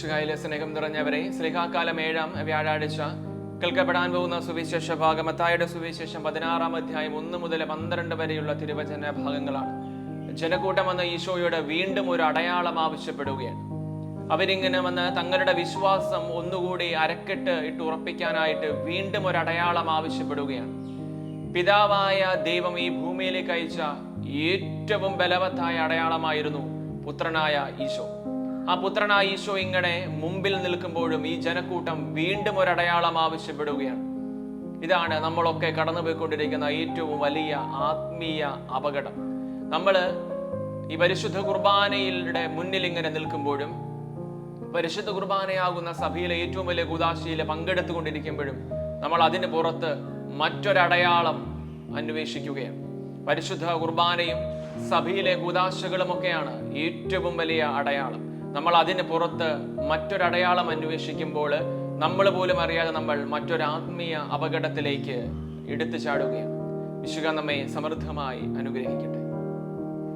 ശുഹായിലെ സ്നേഹം നിറഞ്ഞവരെ സ്ലിഹാകാലം ഏഴാം വ്യാഴാഴ്ച കേൾക്കപ്പെടാൻ പോകുന്ന സുവിശേഷ ഭാഗം സുവിശേഷം പതിനാറാം അധ്യായം ഒന്ന് മുതൽ പന്ത്രണ്ട് വരെയുള്ള തിരുവചന ഭാഗങ്ങളാണ്. ജനക്കൂട്ടം വന്ന ഈശോയുടെ വീണ്ടും ഒരു അടയാളം ആവശ്യപ്പെടുകയാണ്. അവരിങ്ങനെ വന്ന് തങ്ങളുടെ വിശ്വാസം ഒന്നുകൂടി അരക്കെട്ട് ഇട്ട് ഉറപ്പിക്കാനായിട്ട് വീണ്ടും ഒരു അടയാളം ആവശ്യപ്പെടുകയാണ്. പിതാവായ ദൈവം ഈ ഭൂമിയിലേക്ക് അയച്ച ഏറ്റവും ബലവത്തായ അടയാളമായിരുന്നു പുത്രനായ ഈശോ. ആ പുത്രനായ ഈശോ ഇങ്ങനെ മുമ്പിൽ നിൽക്കുമ്പോഴും ഈ ജനക്കൂട്ടം വീണ്ടും ഒരടയാളം ആവശ്യപ്പെടുകയാണ്. ഇതാണ് നമ്മളൊക്കെ കടന്നുപോയിക്കൊണ്ടിരിക്കുന്ന ഏറ്റവും വലിയ ആത്മീയ അപകടം. നമ്മൾ ഈ പരിശുദ്ധ കുർബാനയുടെ മുന്നിൽ ഇങ്ങനെ നിൽക്കുമ്പോഴും പരിശുദ്ധ കുർബാനയാകുന്ന സഭയിലെ ഏറ്റവും വലിയ കുദാശയിൽ പങ്കെടുത്തുകൊണ്ടിരിക്കുമ്പോഴും നമ്മൾ അതിന് പുറത്ത് മറ്റൊരടയാളം അന്വേഷിക്കുകയാണ്. പരിശുദ്ധ കുർബാനയും സഭയിലെ കുദാശകളുമൊക്കെയാണ് ഏറ്റവും വലിയ അടയാളം. നമ്മൾ അതിന് പുറത്ത് മറ്റൊരടയാളം അന്വേഷിക്കുമ്പോൾ നമ്മൾ പോലും അറിയാതെ നമ്മൾ മറ്റൊരാത്മീയ അപകടത്തിലേക്ക് എടുത്തു ചാടുകയാണ്. വിശുക നമ്മെ സമൃദ്ധമായി അനുഗ്രഹിക്കട്ടെ.